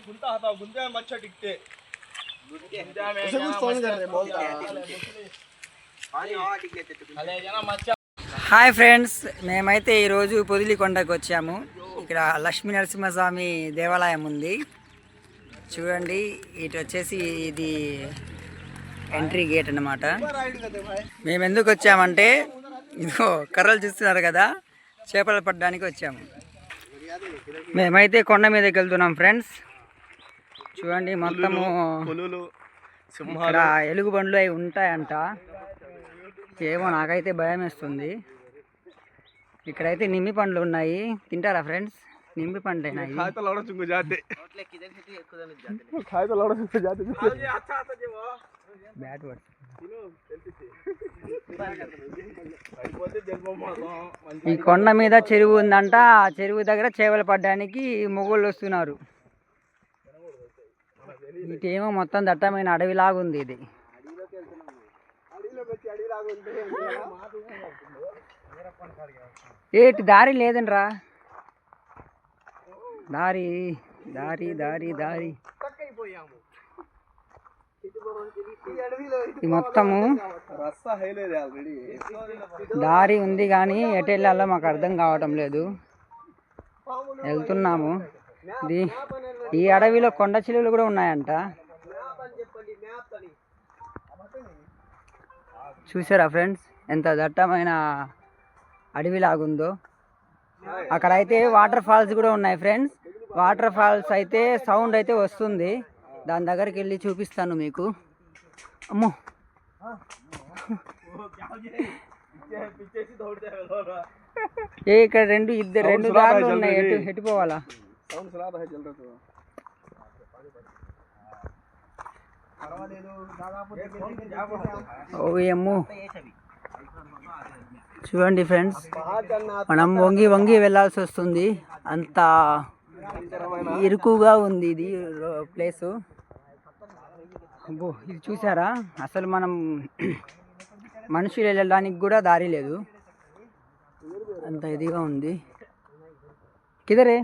पड़ते हैं कागे गुंता आता गुंते में मच्छर टिकते उसे कुछ फोन कर रहे बोलता अरे जना मच्छर హాయ్ ఫ్రెండ్స్ మేమైతే ఈరోజు పొదిలికొండకు వచ్చాము ఇక్కడ లక్ష్మీ నరసింహస్వామి దేవాలయం ఉంది చూడండి ఇటు వచ్చేసి ఇది ఎంట్రీ గేట్ అన్నమాట మేము ఎందుకు వచ్చామంటే ఇదిగో కర్రలు చూస్తున్నారు కదా చేపలు పట్టడానికి వచ్చాము మేమైతే కొండ మీదకి వెళ్తున్నాం ఫ్రెండ్స్ చూడండి మొత్తము ఇక్కడ ఎలుగు బండ్లు అవి ఉంటాయంట. ఏమో నాకైతే భయం వేస్తుంది ఇక్కడైతే నిమ్మి పండ్లు ఉన్నాయి. తింటారా ఫ్రెండ్స్? నింబి పండ్లేనా బ్యాట్ ఈ కొండ మీద చెరువు ఉందంట. ఆ చెరువు దగ్గర చేపలు పడ్డానికి మొగోళ్ళు వస్తున్నారు. ఇటేమో మొత్తం దట్టమైన అడవిలాగుంది ఇది. ఏటి దారి లేదండ్రా. దారి దారి దారి దారి. మొత్తము దారి ఉంది కానీ ఎటు వెళ్ళాలో మాకు అర్థం కావటం లేదు. వెళ్తున్నాము. ఈ అడవిలో కొండ చిలువలు కూడా ఉన్నాయంట. చూసారా ఫ్రెండ్స్ ఎంత దట్టమైన అడవి లాగుందో అక్కడైతే వాటర్ ఫాల్స్ కూడా ఉన్నాయి ఫ్రెండ్స్. వాటర్ ఫాల్స్ అయితే సౌండ్ అయితే వస్తుంది. దాని దగ్గరికి వెళ్ళి చూపిస్తాను మీకు. అమ్మో. ఏ ఇక్కడ రెండు ఇద్దరు రెండు దారులు ఉన్నాయి. ఎటు ఎటుపోవాలా ఓ ఏమో చూడండి ఫ్రెండ్స్ మనం వంగి వంగి వెళ్ళాల్సి వస్తుంది. అంత ఇరుకుగా ఉంది ఇది ప్లేసు. అబ్బో ఇది చూసారా? అసలు మనం మనుషులు వెళ్ళడానికి కూడా దారి లేదు. అంత ఇదిగా ఉంది. కిదరే.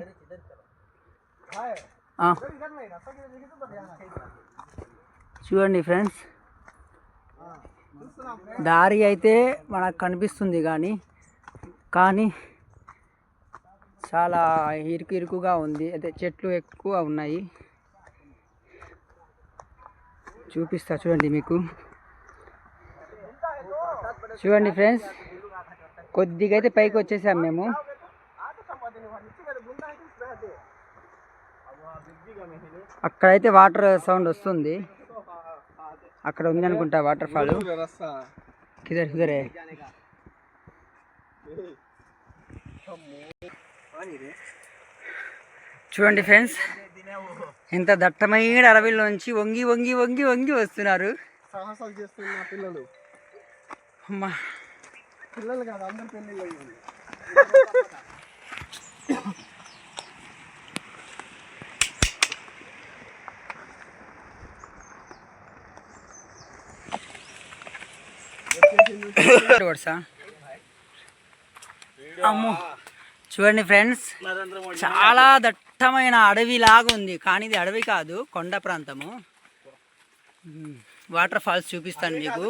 చూడండి ఫ్రెండ్స్. దారి అయితే మనకు కనిపిస్తుంది కానీ కానీ చాలా ఇరుకు ఇరుకుగా ఉంది. అదే చెట్లు ఎక్కువ ఉన్నాయి. చూపిస్తా చూడండి మీకు. చూడండి ఫ్రెండ్స్. కొద్దిగా అయితే పైకి వచ్చేసాం మేము. అక్కడైతే వాటర్ సౌండ్ వస్తుంది. అక్కడ ఉంది అనుకుంటా వాటర్ ఫాల్. కిదర్ కిదరే. చూడండి ఫ్రెండ్స్ ఇంత దట్టమైన అడవిలోంచి వంగి వంగి వంగి వంగి వస్తున్నారు. సాహసాలు చేస్తున్న పిల్లలు. అమ్మా. పిల్లలు కాదు అందరు పెళ్ళిళ్ళు అమ్మో చూడండి ఫ్రెండ్స్ చాలా దట్టమైన అడవి లాగా ఉంది. కానీ ఇది అడవి కాదు కొండ ప్రాంతము. వాటర్ ఫాల్స్ చూపిస్తాను మీకు.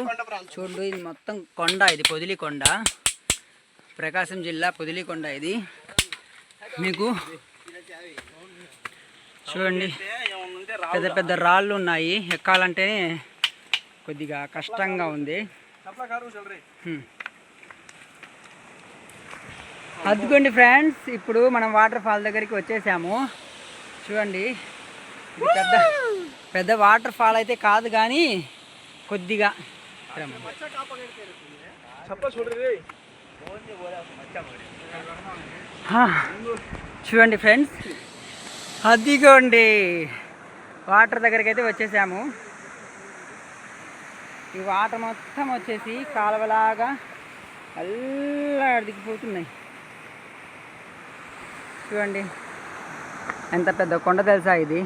చూడు ఇది మొత్తం కొండ ఇది పొదిలి కొండ. ప్రకాశం జిల్లా పొదిలి కొండ ఇది. మీకు చూడండి పెద్ద పెద్ద రాళ్ళు ఉన్నాయి. ఎక్కాలంటేనే కొద్దిగా కష్టంగా ఉంది. అదిగోండి ఫ్రెండ్స్ ఇప్పుడు మనం వాటర్ ఫాల్ దగ్గరికి వచ్చేసాము. చూడండి ఇది పెద్ద పెద్ద వాటర్ ఫాల్ అయితే కాదు కానీ కొద్దిగా. చూడండి ఫ్రెండ్స్ అదిగోండి. వాటర్ దగ్గరికి అయితే వచ్చేసాము. ఈ వాటర్ మొత్తం వచ్చేసి కాలువలాగా అల్లా దిగిపోతున్నాయి. చూడండి ఎంత పెద్ద కొండ తెలుసా ఇది?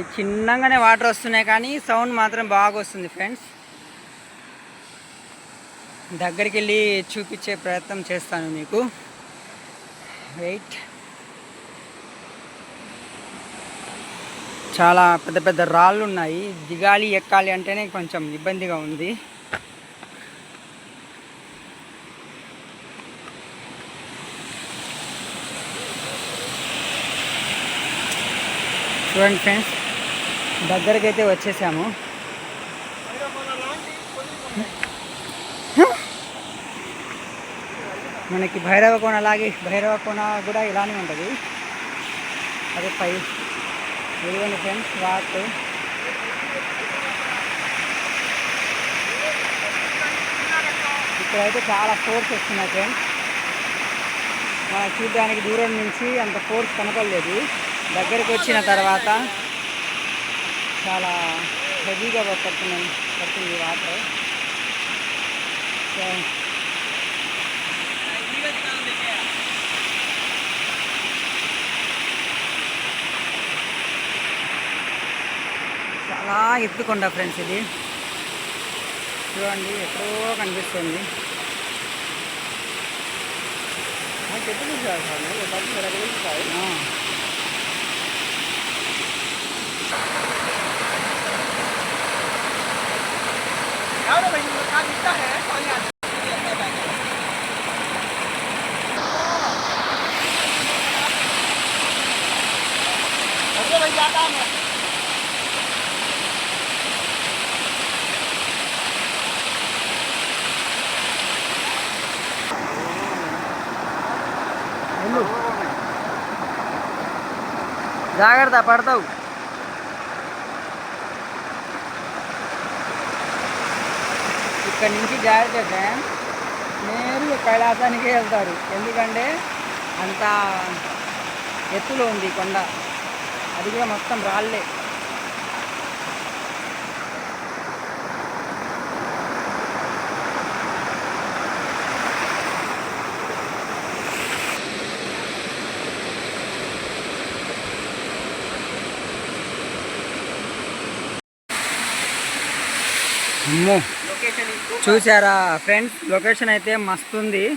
ఈ చిన్నగానే వాటర్ వస్తున్నాయి కానీ సౌండ్ మాత్రం బాగా వస్తుంది ఫ్రెండ్స్. దగ్గరికి వెళ్ళి చూపించే ప్రయత్నం చేస్తాను మీకు. వెయిట్ చాలా పెద్ద పెద్ద రాళ్ళు ఉన్నాయి. దిగాలి ఎక్కాలి అంటేనే కొంచెం ఇబ్బందిగా ఉంది. చూడండి ఫ్రెండ్స్ దగ్గరికి అయితే వచ్చేసాము. మనకి భైరవ కోన లాగే భైరవ కోన కూడా ఇలానే ఉంటుంది. అదే పై ఇదిగోండి ఫ్రెండ్స్ వాట్ ఇక్కడైతే చాలా ఫోర్స్ వస్తున్నాయి ఫ్రెండ్స్. మనం చూడడానికి దూరం నుంచి అంత ఫోర్స్ కనపడలేదు. దగ్గరికి వచ్చిన తర్వాత చాలా హెవీగా పడుతున్నాయి పడుతుంది వాటర్ సో చాలా ఎత్తుకొండ ఫ్రెండ్స్ ఇది చూడండి ఎక్కడో కనిపిస్తుంది చెట్టు చూసారు ఆ. జాగ్రత్త పడతావు. ఇక్కడ నుంచి జాగ్రత్త ఫ్యాన్ నేరుగా కైలాసానికే వెళ్తారు. ఎందుకంటే అంత ఎత్తులో ఉంది కొండ. అది కూడా మొత్తం రాళ్ళే చూసారా ఫ్రెండ్స్? లొకేషన్ అయితే మస్తు ఉంది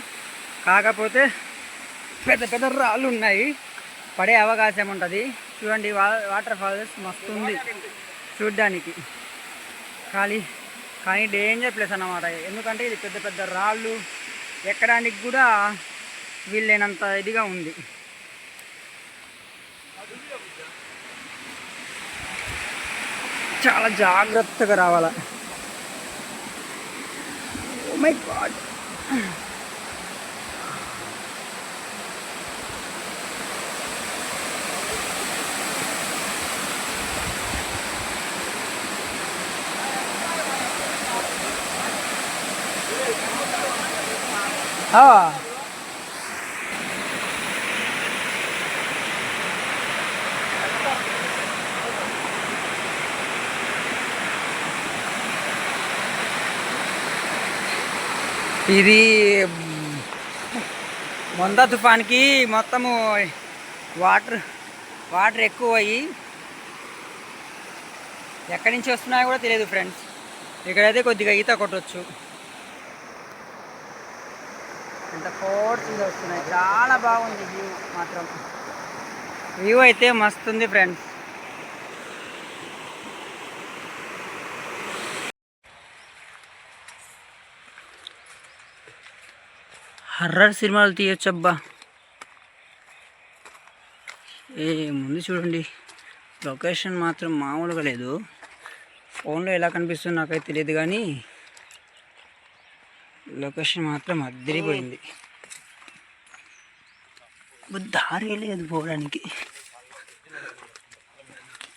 కాకపోతే పెద్ద పెద్ద రాళ్ళు ఉన్నాయి. పడే అవకాశం ఉంటుంది. చూడండి వా- వాటర్ ఫాల్స్ మస్తు ఉంది చూడ్డానికి. ఖాళీ కానీ డేంజర్ ప్లేస్ అన్నమాట ఎందుకంటే ఇది పెద్ద పెద్ద రాళ్ళు. ఎక్కడానికి కూడా వీళ్ళైనంత ఇదిగా ఉంది. చాలా జాగ్రత్తగా రావాలా. My god. Ah. ఇది మొంద తుఫాన్కి మొత్తము వాటర్ వాటర్ ఎక్కువ అయ్యి ఎక్కడి నుంచి వస్తున్నాయో కూడా తెలియదు ఫ్రెండ్స్. ఇక్కడైతే కొద్దిగా ఈత కొట్టవచ్చు ఎంత ఫోర్స్గా వస్తున్నాయి. చాలా బాగుంది వ్యూ మాత్రం. వ్యూ అయితే మస్తు ఉంది ఫ్రెండ్స్. హర్రర్ సినిమాలు తీయొచ్చబ్బా. ఏ ముందు చూడండి. లొకేషన్ మాత్రం మామూలుగా లేదు. ఫోన్లో ఎలా కనిపిస్తుందో నాకైతే తెలియదు కానీ లొకేషన్ మాత్రం అద్దరిపోయింది. దారి లేదు పోవడానికి.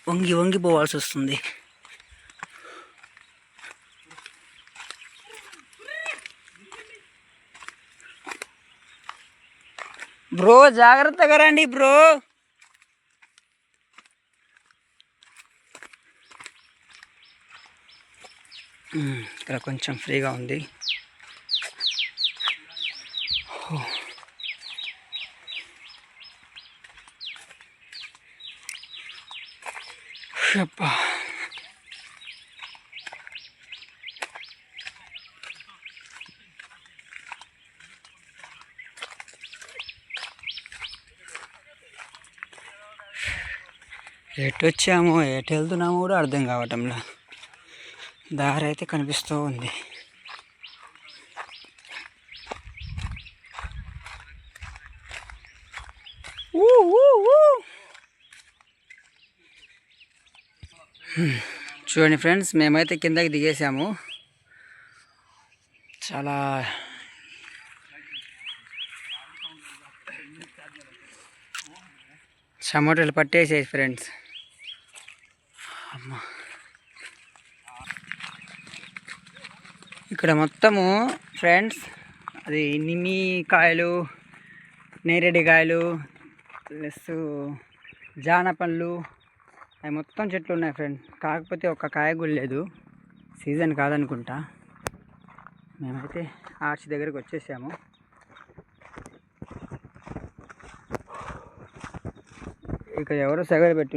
వంగి వంగి పోవాల్సి వస్తుంది. బ్రో జాగ్రత్తగా రండి బ్రో. ఇక్కడ కొంచెం ఫ్రీగా ఉంది. చెప్పా అబ్బా. ఎటు వచ్చామో ఎటు వెళ్తున్నామో కూడా అర్థం కావటంలా. దారి అయితే కనిపిస్తూ ఉంది. ఊ, ఊ, ఊ. చూడండి ఫ్రెండ్స్ మేమైతే కిందకి దిగేసాము చాలా టమాటాలు పట్టేసాయి ఫ్రెండ్స్. అమ్మ. ఇక్కడ మొత్తము ఫ్రెండ్స్ అది నిమ్మికాయలు నేరేడికాయలు ప్లస్ జాన పండ్లు అవి మొత్తం చెట్లు ఉన్నాయి ఫ్రెండ్. కాకపోతే ఒక కాయ కూడా లేదు. సీజన్ కాదనుకుంటా. మేమైతే ఆర్చి దగ్గరికి వచ్చేసాము. ఇక్కడ ఎవరో సెగలు పెట్టి